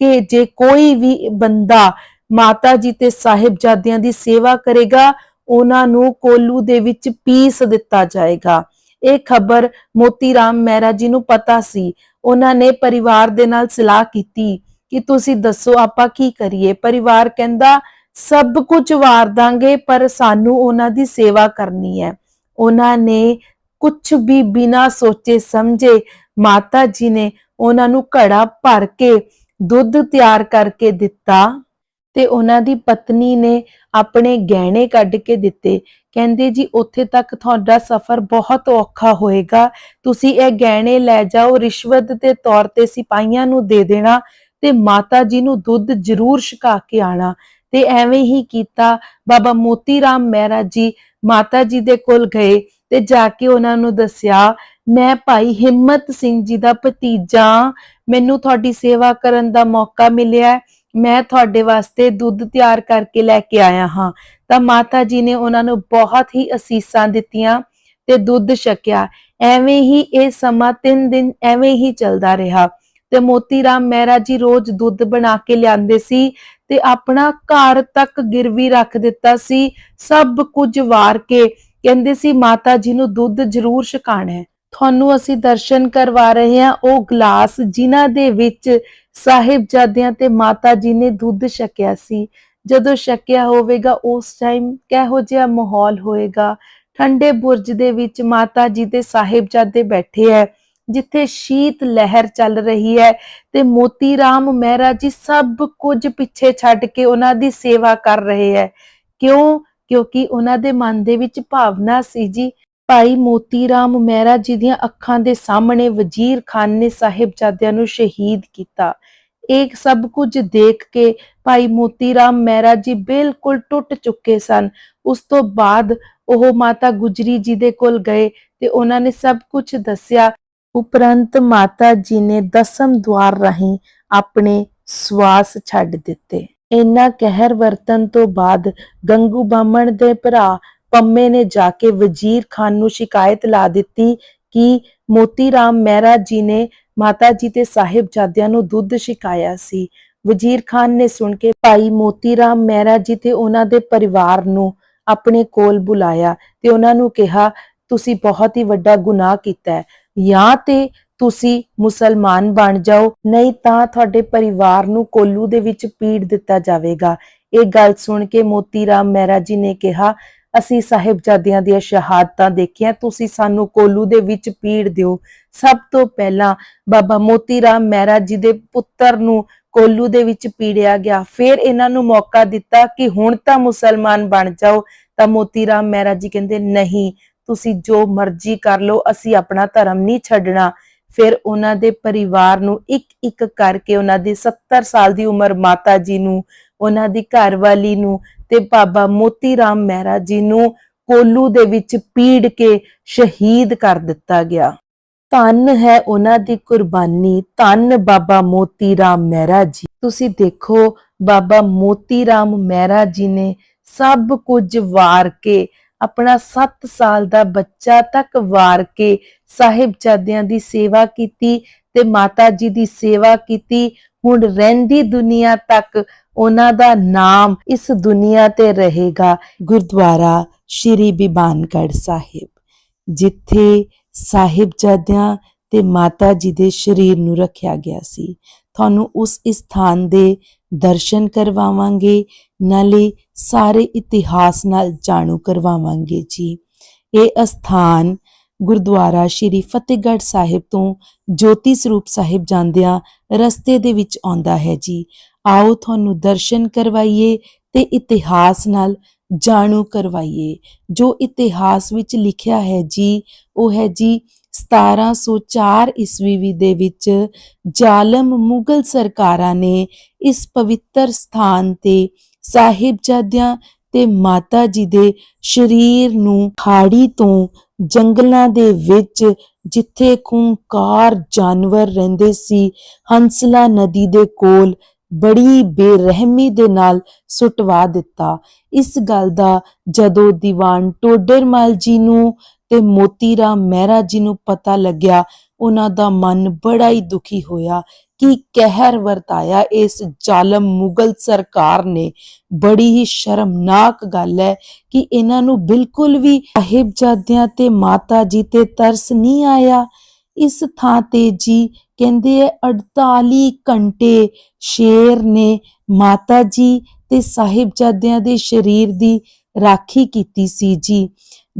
ਕਿ ਜੇ ਕੋਈ ਵੀ ਬੰਦਾ ਮਾਤਾ ਜੀ ਤੇ ਸਾਹਿਬਜ਼ਾਦਿਆਂ ਦੀ ਸੇਵਾ ਕਰੇਗਾ, ਉਹਨਾਂ ਨੂੰ ਕੋਲੂ ਦੇ ਵਿੱਚ ਪੀਸ ਦਿੱਤਾ ਜਾਏਗਾ। ਇਹ ਖਬਰ ਮੋਤੀ ਰਾਮ ਮਹਿਰਾ ਜੀ ਨੂੰ ਪਤਾ ਸੀ। ਉਹਨਾਂ ਨੇ ਪਰਿਵਾਰ ਦੇ ਨਾਲ ਸਲਾਹ ਕੀਤੀ ਕਿ ਤੁਸੀਂ ਦੱਸੋ ਆਪਾਂ ਕੀ ਕਰੀਏ। ਪਰਿਵਾਰ ਕਹਿੰਦਾ, ਸਭ ਕੁਝ ਵਾਰ ਦਾਂਗੇ, ਪਰ ਸਾਨੂੰ ਉਹਨਾਂ ਦੀ ਸੇਵਾ ਕਰਨੀ ਹੈ। ਉਹਨਾਂ ਨੇ ਕੁਝ ਵੀ ਬਿਨਾ ਸੋਚੇ ਸਮਝੇ ਮਾਤਾ ਜੀ ਨੇ ਉਹਨਾਂ ਨੂੰ ਘੜਾ ਭਰ ਕੇ ਦੁੱਧ ਤਿਆਰ ਕਰਕੇ ਦਿੱਤਾ। ਤੇ ਉਹਨਾਂ ਦੀ ਪਤਨੀ ਨੇ ਆਪਣੇ ਗਹਿਣੇ ਕੱਢ ਕੇ ਦਿੱਤੇ। ਕਹਿੰਦੇ ਜੀ, ਉੱਥੇ ਤੱਕ ਤੁਹਾਡਾ ਸਫ਼ਰ ਬਹੁਤ ਔਖਾ ਹੋਏਗਾ। ਤੁਸੀਂ ਇਹ ਗਹਿਣੇ ਲੈ ਜਾਓ, ਰਿਸ਼ਵਤ ਦੇ ਤੌਰ ਤੇ ਸਿਪਾਹੀਆਂ ਨੂੰ ਦੇ ਦੇਣਾ ਤੇ ਮਾਤਾ ਜੀ ਨੂੰ ਦੁੱਧ ਜ਼ਰੂਰ ਛਕਾ ਕੇ ਆਣਾ। ਤੇ ਐਵੇਂ ਹੀ ਕੀਤਾ। ਬਾਬਾ ਮੋਤੀ ਰਾਮ ਮਹਿਰਾ ਜੀ ਮਾਤਾ ਜੀ ਦੇ ਕੋਲ ਗਏ ਤੇ ਜਾ ਕੇ ਉਹਨਾਂ ਨੂੰ ਦੱਸਿਆ, ਮੈਂ ਭਾਈ ਹਿੰਮਤ ਸਿੰਘ ਜੀ ਦਾ ਭਤੀਜਾ। ਮੈਨੂੰ ਤੁਹਾਡੀ ਸੇਵਾ ਕਰਨ ਦਾ ਮੌਕਾ ਮਿਲਿਆ। ਮੈਂ ਤੁਹਾਡੇ ਵਾਸਤੇ ਦੁੱਧ ਤਿਆਰ ਕਰਕੇ ਲੈ ਕੇ ਆਇਆ ਹਾਂ। ਤਾਂ ਮਾਤਾ ਜੀ ਨੇ ਉਹਨਾਂ ਨੂੰ ਬਹੁਤ ਹੀ ਅਸੀਸਾਂ ਦਿੱਤੀਆਂ ਤੇ ਦੁੱਧ ਛਕਿਆ। ਐਵੇਂ ਹੀ ਇਹ ਸਮਾਂ ਤਿੰਨ ਦਿਨ ਐਵੇਂ ਹੀ ਚੱਲਦਾ ਰਿਹਾ। ਤੇ ਮੋਤੀ ਰਾਮ ਮਹਿਰਾ ਜੀ ਰੋਜ਼ ਦੁੱਧ ਬਣਾ ਕੇ ਲਿਆਂਦੇ ਸੀ ਤੇ ਆਪਣਾ ਘਰ ਤੱਕ ਗਿਰਵੀ ਰੱਖ ਦਿੱਤਾ ਸੀ, ਸਭ ਕੁਝ ਵਾਰ ਕੇ। ਕਹਿੰਦੇ ਸੀ, ਮਾਤਾ ਜੀ ਨੂੰ ਦੁੱਧ ਜ਼ਰੂਰ ਛਕਾਣਾ ਹੈ। ਤੁਹਾਨੂੰ ਅਸੀਂ ਦਰਸ਼ਨ ਕਰਵਾ ਰਹੇ ਹਾਂ ਉਹ ਗਲਾਸ ਜਿਨ੍ਹਾਂ ਦੇ ਵਿੱਚ ਸਾਹਿਬਜ਼ਾਦਿਆਂ ਤੇ ਮਾਤਾ ਜੀ ਨੇ ਦੁੱਧ ਛਕਿਆ ਸੀ। ਜਦੋਂ ਛਕਿਆ ਹੋਵੇਗਾ, ਉਸ ਟਾਈਮ ਕਿਹੋ ਜਿਹਾ ਮਾਹੌਲ ਹੋਏਗਾ? ਠੰਡੇ ਬੁਰਜ ਦੇ ਵਿੱਚ ਮਾਤਾ ਜੀ ਤੇ ਸਾਹਿਬਜ਼ਾਦੇ ਬੈਠੇ ਹੈ ਜਿੱਥੇ ਸ਼ੀਤ ਲਹਿਰ ਚੱਲ ਰਹੀ ਹੈ ਤੇ ਮੋਤੀ ਰਾਮ ਮਹਿਰਾ ਜੀ ਸਭ ਕੁਝ ਪਿੱਛੇ ਛੱਡ ਕੇ ਉਹਨਾਂ ਦੀ ਸੇਵਾ ਕਰ ਰਹੇ ਹੈ ਕਿਉਂ? ਕਿਉਂਕਿ ਉਹਨਾਂ ਦੇ ਮਨ ਦੇ ਵਿੱਚ ਭਾਵਨਾ ਸੀ ਜੀ ਭਾਈ ਮੋਤੀ ਰਾਮ ਮਹਿਰਾ ਜੀ ਦੀਆਂ ਅੱਖਾਂ ਦੇ ਸਾਹਮਣੇ ਵਜ਼ੀਰ ਖਾਨ ਨੇ ਸਾਹਿਬਜ਼ਾਦਿਆਂ ਨੂੰ ਸ਼ਹੀਦ ਕੀਤਾ। ਇਹ ਸਭ ਕੁਝ ਦੇਖ ਕੇ ਭਾਈ ਮੋਤੀ ਰਾਮ ਮਹਿਰਾ ਜੀ ਬਿਲਕੁਲ ਟੁੱਟ ਚੁੱਕੇ ਸਨ। ਉਸ ਤੋਂ ਬਾਅਦ ਉਹ ਮਾਤਾ ਗੁਜਰੀ ਜੀ ਦੇ ਕੋਲ ਗਏ ਤੇ ਉਹਨਾਂ ਨੇ ਸਭ ਕੁਝ ਦੱਸਿਆ। ਉਪਰੰਤ ਮਾਤਾ ਜੀ ਨੇ ਦਸਮ ਦਵਾਰ ਰਾਹੀਂ ਆਪਣੇ ਸਵਾਸ ਛੱਡ ਦਿੱਤੇ। ਇੰਨਾ ਕਹਿਰ ਵਰਤਨ ਤੋਂ ਬਾਅਦ ਗੰਗੂ ਬਾਮਣ ਦੇ ਭਰਾ ਪੰਮੇ ਨੇ ਜਾ ਕੇ ਵਜ਼ੀਰ ਖਾਨ ਨੂੰ ਸ਼ਿਕਾਇਤ ਲਾ ਦਿੱਤੀ ਕਿ ਮੋਤੀ ਰਾਮ ਮਹਿਰਾ ਜੀ ਨੇ ਮਾਤਾ ਜੀ ਤੇ ਸਾਹਿਬਜ਼ਾਦਿਆਂ ਨੂੰ ਦੁੱਧ ਛਕਾਇਆ ਸੀ। ਵਜ਼ੀਰ ਖਾਨ ਨੇ ਸੁਣ ਕੇ ਭਾਈ ਮੋਤੀ ਰਾਮ ਮਹਿਰਾ ਜੀ ਤੇ ਉਹਨਾਂ ਦੇ ਪਰਿਵਾਰ ਨੂੰ ਆਪਣੇ ਕੋਲ ਬੁਲਾਇਆ ਤੇ ਉਹਨਾਂ ਨੂੰ ਕਿਹਾ, ਤੁਸੀਂ ਬਹੁਤ ਹੀ ਵੱਡਾ ਗੁਨਾਹ ਕੀਤਾ ਹੈ। ਜਾਂ ਤੇ ਤੁਸੀਂ ਮੁਸਲਮਾਨ ਬਣ ਜਾਓ, ਨਹੀਂ ਤਾਂ ਤੁਹਾਡੇ ਪਰਿਵਾਰ ਨੂੰ ਕੋਲੂ ਦੇ ਵਿੱਚ ਪੀੜ ਦਿੱਤਾ ਜਾਵੇਗਾ। ਇਹ ਗੱਲ ਸੁਣ ਕੇ ਮੋਤੀ ਰਾਮ ਮਹਿਰਾ ਜੀ ਨੇ ਕਿਹਾ ਅਸੀਂ ਸਾਹਿਬਜ਼ਾਦਿਆਂ ਦੀਆਂ ਸ਼ਹਾਦਤਾਂ ਦੇਖੀਆਂ, ਤੁਸੀਂ ਸਾਨੂੰ ਕੋਲੂ ਦੇ ਵਿੱਚ ਪੀੜ ਦਿਓ। ਸਭ ਤੋਂ ਪਹਿਲਾਂ ਬਾਬਾ ਮੋਤੀ ਰਾਮ ਮਹਿਰਾ ਜੀ ਦੇ ਪੁੱਤਰ ਨੂੰ ਕੋਲੂ ਦੇ ਵਿੱਚ ਪੀੜਿਆ ਗਿਆ। ਫਿਰ ਇਹਨਾਂ ਨੂੰ ਮੌਕਾ ਦਿੱਤਾ ਕਿ ਹੁਣ ਤਾਂ ਮੁਸਲਮਾਨ ਬਣ ਜਾਓ। ਤਾਂ ਮੋਤੀ ਰਾਮ ਮਹਿਰਾ ਜੀ ਕਹਿੰਦੇ, ਨਹੀਂ, ਤੁਸੀਂ ਜੋ ਮਰਜ਼ੀ ਕਰ ਲਓ, ਅਸੀਂ ਆਪਣਾ ਧਰਮ ਨਹੀਂ ਛੱਡਣਾ। ਫਿਰ ਉਹਨਾਂ ਦੇ ਪਰਿਵਾਰ ਨੂੰ ਇੱਕ ਇੱਕ ਕਰਕੇ ਉਹਨਾਂ ਦੀ 70 ਸਾਲ ਦੀ ਉਮਰ ਮਾਤਾ ਜੀ ਨੂੰ, ਉਹਨਾਂ ਦੀ ਘਰਵਾਲੀ ਨੂੰ ਤੇ ਬਾਬਾ ਮੋਤੀ ਰਾਮ ਮਹਿਰਾ ਜੀ ਨੂੰ ਕੋਲੂ ਦੇ ਵਿੱਚ ਪੀੜ ਕੇ ਸ਼ਹੀਦ ਕਰ ਦਿੱਤਾ ਗਿਆ। ਧੰਨ ਹੈ ਉਹਨਾਂ ਦੀ ਕੁਰਬਾਨੀ, ਧੰਨ ਬਾਬਾ ਮੋਤੀ ਰਾਮ ਮਹਿਰਾ ਜੀ। ਤੁਸੀਂ ਦੇਖੋ, ਬਾਬਾ ਮੋਤੀ ਰਾਮ ਮਹਿਰਾ ਜੀ ਨੇ ਸਭ ਕੁਝ ਵਾਰ ਕੇ, ਆਪਣਾ 7 ਸਾਲ ਦਾ ਬੱਚਾ ਤੱਕ ਵਾਰ ਕੇ ਸਾਹਿਬਜ਼ਾਦਿਆਂ ਦੀ ਸੇਵਾ ਕੀਤੀ ਤੇ ਮਾਤਾ ਜੀ ਦੀ ਸੇਵਾ ਕੀਤੀ। ਹੁਣ ਰਹਿੰਦੀ ਦੁਨੀਆ ਤੱਕ ਉਹਨਾਂ ਦਾ ਨਾਮ ਇਸ ਦੁਨੀਆ ਤੇ ਰਹੇਗਾ, ਗੁਰਦੁਆਰਾ ਸ਼੍ਰੀ ਬਿਬਾਨਗੜ ਸਾਹਿਬ। ਜਿੱਥੇ ਸਾਹਿਬਜ਼ਾਦਿਆਂ ਤੇ ਮਾਤਾ ਜੀ ਦੇ ਸਰੀਰ ਨੂੰ ਰੱਖਿਆ ਗਿਆ ਸੀ। ਤੁਹਾਨੂੰ ਉਸ ਸਥਾਨ ਦੇ ਦਰਸ਼ਨ ਕਰਵਾਵਾਂਗੇ, ਨਾਲੇ ਸਾਰੇ ਇਤਿਹਾਸ ਨਾਲ ਜਾਣੂ ਕਰਵਾਵਾਂਗੇ ਜੀ। ਇਹ ਅਸਥਾਨ ਗੁਰਦੁਆਰਾ ਸ਼੍ਰੀ ਫਤਿਹਗੜ੍ਹ ਸਾਹਿਬ ਤੋਂ ਜੋਤੀ ਸਰੂਪ ਸਾਹਿਬ ਜਾਂਦਿਆਂ ਰਸਤੇ ਦੇ ਵਿੱਚ ਆਉਂਦਾ ਹੈ ਜੀ। ਆਓ ਤੁਹਾਨੂੰ ਦਰਸ਼ਨ ਕਰਵਾਈਏ ਤੇ ਇਤਿਹਾਸ ਨਾਲ ਜਾਣੂ ਕਰਵਾਈਏ। ਜੋ ਇਤਿਹਾਸ ਵਿੱਚ ਲਿਖਿਆ ਹੈ ਜੀ, ਉਹ ਹੈ ਜੀ 1704 ਈਸਵੀ ਦੇ ਵਿੱਚ ਜ਼ਾਲਮ ਮੁਗਲ ਸਰਕਾਰਾਂ ਨੇ ਇਸ ਪਵਿੱਤਰ ਸਥਾਨ ਤੇ ਸਾਹਿਬਜ਼ਾਦਿਆਂ ਤੇ ਮਾਤਾ ਜੀ ਦੇ ਸਰੀਰ ਨੂੰ ਖਾੜੀ ਤੋਂ ਜੰਗਲਾਂ ਦੇ ਵਿੱਚ, ਜਿੱਥੇ ਖੂੰਕਾਰ ਜਾਨਵਰ ਰਹਿੰਦੇ ਸੀ, ਹੰਸਲਾ ਨਦੀ ਦੇ ਕੋਲ ਬੜੀ ਬੇਰਹਿਮੀ ਦੇ ਨਾਲ ਸੁਟਵਾ ਦਿੱਤਾ। ਇਸ ਗੱਲ ਦਾ ਜਦੋਂ ਦੀਵਾਨ ਟੋਡਰਮਲ ਜੀ ਨੂੰ ਤੇ ਮੋਤੀ ਰਾਮ ਮਹਿਰਾ ਜੀ ਨੂੰ ਪਤਾ ਲੱਗਿਆ, ਉਹਨਾਂ ਦਾ ਮਨ ਬੜਾ ਹੀ ਦੁਖੀ ਹੋਇਆ ਕਿ ਕਹਿਰ ਵਰਤਾਇਆ ਇਸ ਜ਼ਾਲਮ ਮੁਗਲ ਸਰਕਾਰ ਨੇ। ਬੜੀ ਹੀ ਸ਼ਰਮਨਾਕ ਗੱਲ ਹੈ ਕਿ ਇਹਨਾਂ ਨੂੰ ਬਿਲਕੁਲ ਵੀ ਸਾਹਿਬਜ਼ਾਦਿਆਂ ਤੇ ਮਾਤਾ ਜੀ ਤੇ ਤਰਸ ਨਹੀਂ ਆਇਆ। ਇਸ ਥਾਂ ਤੇ ਜੀ ਕਹਿੰਦੇ ਹੈ 48 ਘੰਟੇ ਸ਼ੇਰ ਨੇ ਮਾਤਾ ਜੀ ਤੇ ਸਾਹਿਬਜ਼ਾਦਿਆਂ ਦੇ ਸਰੀਰ ਦੀ ਰਾਖੀ ਕੀਤੀ ਸੀ ਜੀ।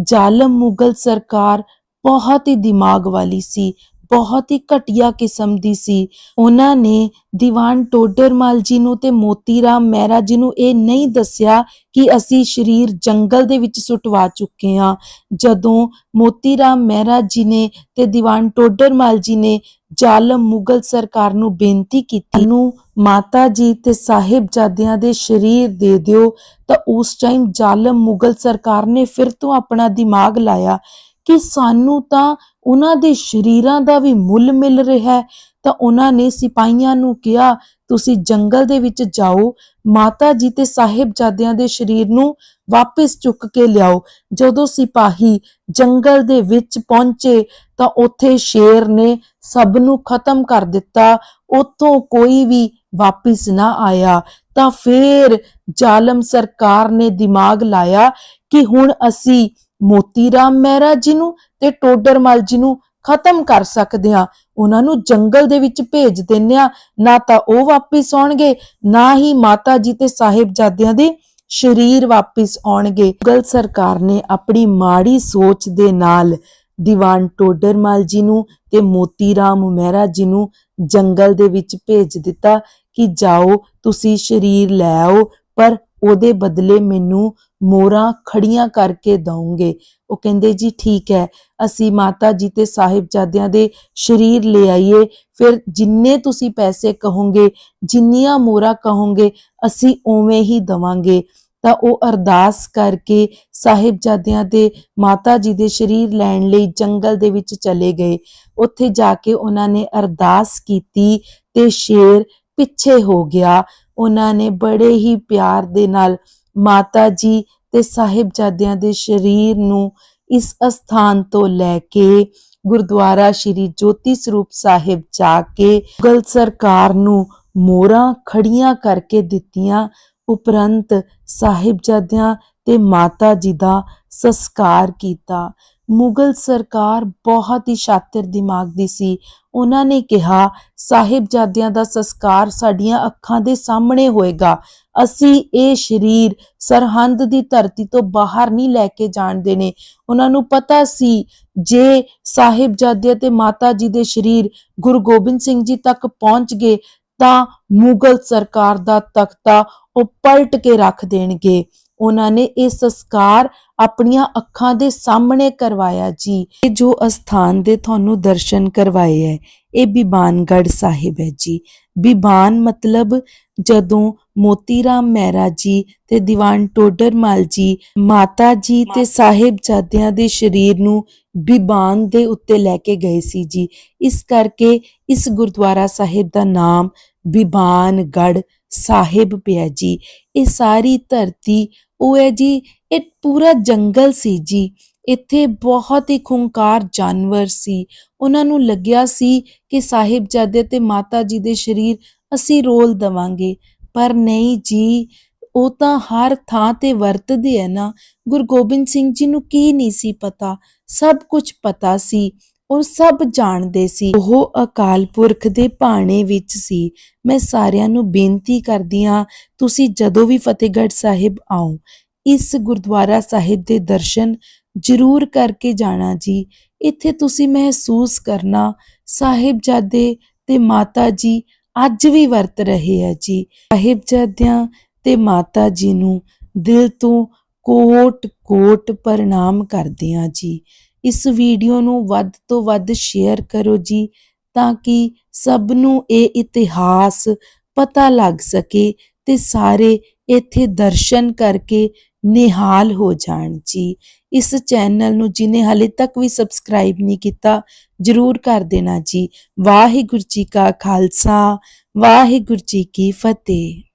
ਜ਼ਾਲਮ ਮੁਗਲ ਸਰਕਾਰ ਬਹੁਤ ਹੀ ਦਿਮਾਗ ਵਾਲੀ ਸੀ। ਬਹੁਤ ਹੀ ਘਟੀਆ ਕਿਸਮ ਦੀ ਸੀ। ਉਹਨਾਂ ਨੇ ਦੀਵਾਨ ਟੋਡਰਮਲ ਜੀ ਨੂੰ ਤੇ ਮੋਤੀ ਮਹਿਰਾ ਜੀ ਨੂੰ ਇਹ ਨਹੀਂ ਦੱਸਿਆ ਕਿ ਅਸੀਂ ਸ਼ਰੀਰ ਜੰਗਲ ਦੇ ਵਿੱਚ ਸੁਟਵਾ ਚੁੱਕੇ ਹਾਂ। ਜਦੋਂ ਮੋਤੀ ਮਹਿਰਾ ਜੀ ਨੇ ਤੇ ਦੀਵਾਨ ਟੋਡਰਮਾਲ ਜੀ ਨੇ ਜ਼ਾਲਮ ਮੁਗਲ ਸਰਕਾਰ ਨੂੰ ਬੇਨਤੀ ਕੀਤੀ ਨੂੰ ਮਾਤਾ ਜੀ ਤੇ ਸਾਹਿਬਜ਼ਾਦਿਆਂ ਦੇ ਸ਼ਰੀਰ ਦੇ ਦਿਓ। ਤਾਂ ਉਸ ਟਾਈਮ ਜ਼ਾਲਮ ਮੁਗਲ ਸਰਕਾਰ ਨੇ ਫਿਰ ਤੋਂ ਆਪਣਾ ਦਿਮਾਗ ਲਾਇਆ। ਕਿ ਸਾਨੂੰ ਤਾਂ ਉਹਨਾਂ ਦੇ ਸ਼ਰੀਰਾਂ ਦਾ ਵੀ ਮੁੱਲ ਮਿਲ ਰਿਹਾ ਤਾਂ ਉਹਨਾਂ ਨੇ ਸਿਪਾਹੀਆਂ ਨੂੰ ਕਿਹਾ, ਤੁਸੀਂ ਜੰਗਲ ਦੇ ਵਿੱਚ ਜਾਓ, ਮਾਤਾ ਜੀ ਤੇ ਸਾਹਿਬਜ਼ਾਦਿਆਂ ਦੇ ਸ਼ਰੀਰ ਨੂੰ ਵਾਪਸ ਚੁੱਕ ਕੇ ਲਿਆਓ। ਜਦੋਂ ਸਿਪਾਹੀ ਜੰਗਲ ਦੇ ਵਿੱਚ ਪਹੁੰਚੇ, ਤਾਂ ਉੱਥੇ ਸ਼ੇਰ ਨੇ ਸਭ ਨੂੰ ਖਤਮ ਕਰ ਦਿੱਤਾ। ਉੱਥੋਂ ਕੋਈ ਵੀ ਵਾਪਸ ਨਾ ਆਇਆ। ਤਾਂ ਫੇਰ ਜ਼ਾਲਮ ਸਰਕਾਰ ਨੇ ਦਿਮਾਗ ਲਾਇਆ ਕਿ ਹੁਣ ਅਸੀਂ ਮੋਤੀ ਰਾਮ ਮਹਿਰਾ ਜੀ ਨੂੰ ਤੇ ਟੋਡਰਮਲ ਜੀ ਨੂੰ ਖਤਮ ਕਰ ਸਕਦੇ ਹਾਂ। ਉਹਨਾਂ ਨੂੰ ਜੰਗਲ ਦੇ ਵਿੱਚ ਭੇਜ ਦਿੰਨੇ ਆ ਨਾ ਤਾਂ ਉਹ ਵਾਪਸ ਆਉਣਗੇ, ਨਾ ਹੀ ਮਾਤਾ ਜੀ ਤੇ ਸਾਹਿਬਜ਼ਾਦਿਆਂ ਦੇ ਸ਼ਰੀਰ ਵਾਪਸ ਆਉਣਗੇ। ਮੁਗਲ ਸਰਕਾਰ ਨੇ ਆਪਣੀ ਮਾੜੀ ਸੋਚ ਦੇ ਨਾਲ ਦੀਵਾਨ ਟੋਡਰਮਲ ਜੀ ਨੂੰ ਤੇ ਮੋਤੀ ਰਾਮ ਮਹਿਰਾ ਜੀ ਨੂੰ ਜੰਗਲ ਦੇ ਵਿੱਚ ਭੇਜ ਦਿੱਤਾ ਕਿ ਜਾਓ, ਤੁਸੀਂ ਸ਼ਰੀਰ ਲੈ ਆਓ, ਪਰ ਉਹਦੇ ਬਦਲੇ ਮੈਨੂੰ ਮੋਹਰਾਂ ਖੜੀਆਂ ਕਰਕੇ ਦਵੋਗੇ ਉਹ ਕਹਿੰਦੇ, ਜੀ ਠੀਕ ਹੈ, ਅਸੀਂ ਮਾਤਾ ਜੀ ਤੇ ਸਾਹਿਬਜ਼ਾਦਿਆਂ ਦੇ ਸ਼ਰੀਰ ਲੈ ਆਈਏ। ਫਿਰ ਜਿੰਨੇ ਤੁਸੀਂ ਪੈਸੇ ਕਹੋਗੇ, ਜਿੰਨੀਆਂ ਮੋਹਰਾਂ ਕਹੋਗੇ, ਅਸੀਂ ਉਵੇਂ ਹੀ ਦਵਾਂਗੇ। ਤਾਂ ਉਹ ਅਰਦਾਸ ਕਰਕੇ ਸਾਹਿਬਜ਼ਾਦਿਆਂ ਦੇ ਮਾਤਾ ਜੀ ਦੇ ਸ਼ਰੀਰ ਲੈਣ ਲਈ ਜੰਗਲ ਦੇ ਵਿੱਚ ਚਲੇ ਗਏ। ਉੱਥੇ ਜਾ ਕੇ ਉਹਨਾਂ ਨੇ ਅਰਦਾਸ ਕੀਤੀ ਤੇ ਸ਼ੇਰ ਪਿੱਛੇ ਹੋ ਗਿਆ। ਉਹਨਾਂ ਨੇ ਬੜੇ ਹੀ ਪਿਆਰ ਦੇ ਨਾਲ ਮਾਤਾ ਜੀ ਤੇ ਸਾਹਿਬਜ਼ਾਦਿਆਂ ਦੇ ਸ਼ਰੀਰ ਨੂੰ ਇਸ ਅਸਥਾਨ ਤੋਂ ਲੈ ਕੇ ਗੁਰਦੁਆਰਾ ਸ਼੍ਰੀ ਜੋਤੀ ਸਰੂਪ ਸਾਹਿਬ ਜਾ ਕੇ ਮੁਗਲ ਸਰਕਾਰ ਨੂੰ ਮੋਹਰਾਂ ਖੜੀਆਂ ਕਰਕੇ ਦਿੱਤੀਆਂ, ਉਪਰੰਤ ਸਾਹਿਬਜ਼ਾਦਿਆਂ ਤੇ ਮਾਤਾ ਜੀ ਦਾ ਸੰਸਕਾਰ ਕੀਤਾ। ਮੁਗਲ ਸਰਕਾਰ ਬਹੁਤ ਹੀ ਸ਼ਾਤਿਰ ਦਿਮਾਗ ਦੀ ਸੀ। ਉਹਨਾਂ ਨੇ ਕਿਹਾ, ਸਾਹਿਬਜ਼ਾਦਿਆਂ ਦਾ ਸੰਸਕਾਰ ਸਾਡੀਆਂ ਅੱਖਾਂ ਦੇ ਸਾਹਮਣੇ ਹੋਏਗਾ। ਅਸੀਂ ਇਹ ਸ਼ਰੀਰ ਸਰਹੰਦ ਦੀ ਧਰਤੀ ਤੋਂ ਬਾਹਰ ਨਹੀਂ ਲੈ ਕੇ ਜਾਣ ਦੇਣੇ ਉਹਨਾਂ ਨੂੰ ਪਤਾ ਸੀ ਜੇ ਸਾਹਿਬਜ਼ਾਦੇ ਤੇ ਮਾਤਾ ਜੀ ਦੇ ਸ਼ਰੀਰ ਗੁਰੂ ਗੋਬਿੰਦ ਸਿੰਘ ਜੀ ਤੱਕ ਪਹੁੰਚ ਗਏ ਤਾਂ ਮੁਗਲ ਸਰਕਾਰ ਦਾ ਤਖਤਾ ਉਹ ਪਲਟ ਕੇ ਰੱਖ ਦੇਣਗੇ। ਉਹਨਾਂ ਨੇ ਇਹ ਸੰਸਕਾਰ ਆਪਣੀਆਂ ਅੱਖਾਂ ਦੇ ਸਾਹਮਣੇ ਕਰਵਾਇਆ ਜੀ। ਇਹ ਜੋ ਅਸਥਾਨ ਦੇ ਤੁਹਾਨੂੰ ਦਰਸ਼ਨ ਕਰਵਾਏ ਹੈ, ਇਹ ਬਿਬਾਨਗੜ ਸਾਹਿਬ ਹੈ ਜੀ। ਬਿਬਾਨ ਮਤਲਬ ਜਦੋਂ ਮੋਤੀ ਰਾਮ ਮਹਿਰਾ ਜੀ ਤੇ ਦੀਵਾਨ ਟੋਡਰਮਲ ਜੀ ਮਾਤਾ ਜੀ ਤੇ ਸਾਹਿਬਜ਼ਾਦਿਆਂ ਦੇ ਸਰੀਰ ਨੂੰ ਬਿਬਾਨ ਦੇ ਉੱਤੇ ਲੈ ਕੇ ਗਏ ਸੀ ਜੀ। ਇਸ ਕਰਕੇ ਇਸ ਗੁਰਦੁਆਰਾ ਸਾਹਿਬ ਦਾ ਨਾਮ ਬਿਬਾਨਗੜ੍ਹ ਸਾਹਿਬ ਪਿਆ ਜੀ। ਇਹ ਸਾਰੀ ਧਰਤੀ ਉਹ ਹੈ ਜੀ ਇਹ ਪੂਰਾ ਜੰਗਲ ਸੀ ਜੀ। ਇੱਥੇ ਬਹੁਤ ਹੀ ਖੁੰਕਾਰ ਜਾਨਵਰ ਸੀ। ਉਹਨਾਂ ਨੂੰ ਲੱਗਿਆ ਸੀ ਕਿ ਸਾਹਿਬਜ਼ਾਦੇ ਤੇ ਮਾਤਾ ਜੀ ਦੇ ਸਰੀਰ ਅਸੀਂ ਰੋਲ ਦਵਾਂਗੇ। ਪਰ ਨਹੀਂ ਜੀ, ਉਹ ਤਾਂ ਹਰ ਥਾਂ ਤੇ ਵਰਤਦੇ ਆ ਨਾ। ਗੁਰੂ ਗੋਬਿੰਦ ਸਿੰਘ ਜੀ ਨੂੰ ਕੀ ਨਹੀਂ ਸੀ ਪਤਾ। ਸਭ ਕੁਝ ਪਤਾ ਸੀ। ਉਹ ਸਭ ਜਾਣਦੇ ਸੀ। ਉਹ ਅਕਾਲ ਪੁਰਖ ਦੇ ਭਾਣੇ ਵਿੱਚ ਸੀ। ਮੈਂ ਸਾਰਿਆਂ ਨੂੰ ਬੇਨਤੀ ਕਰਦੀ ਹਾਂ, ਤੁਸੀਂ ਜਦੋਂ ਵੀ ਫਤਿਹਗੜ੍ਹ ਸਾਹਿਬ ਆਓ, ਇਸ ਗੁਰਦੁਆਰਾ ਸਾਹਿਬ ਦੇ ਦਰਸ਼ਨ ਜ਼ਰੂਰ ਕਰਕੇ ਜਾਣਾ ਜੀ। ਇੱਥੇ ਤੁਸੀਂ ਮਹਿਸੂਸ ਕਰਨਾ, ਸਾਹਿਬਜ਼ਾਦੇ ਤੇ ਮਾਤਾ ਜੀ ਅੱਜ ਵੀ ਵਰਤ ਰਹੇ ਹੈ ਜੀ। ਸਾਹਿਬਜ਼ਾਦਿਆਂ ਤੇ ਮਾਤਾ ਜੀ ਨੂੰ ਦਿਲ ਤੋਂ ਕੋਟ ਕੋਟ ਪ੍ਰਣਾਮ ਕਰਦੇ ਹਾਂ ਜੀ। ਇਸ ਵੀਡੀਓ ਨੂੰ ਵੱਧ ਤੋਂ ਵੱਧ ਸ਼ੇਅਰ ਕਰੋ ਜੀ ਤਾਂ ਕਿ ਸਭ ਨੂੰ ਇਹ ਇਤਿਹਾਸ ਪਤਾ ਲੱਗ ਸਕੇ ਤੇ ਸਾਰੇ ਇੱਥੇ ਦਰਸ਼ਨ ਕਰਕੇ ਨਿਹਾਲ ਹੋ ਜਾਣ ਜੀ। ਇਸ ਚੈਨਲ ਨੂੰ ਜਿਨੇ ਹਾਲੇ ਤੱਕ ਵੀ ਸਬਸਕ੍ਰਾਈਬ ਨਹੀਂ ਕੀਤਾ, ਜਰੂਰ ਕਰ ਦੇਣਾ ਜੀ। ਵਾਹਿਗੁਰੂ ਜੀ ਕਾ ਖਾਲਸਾ, ਵਾਹਿਗੁਰੂ ਜੀ ਕੀ ਫਤਿਹ।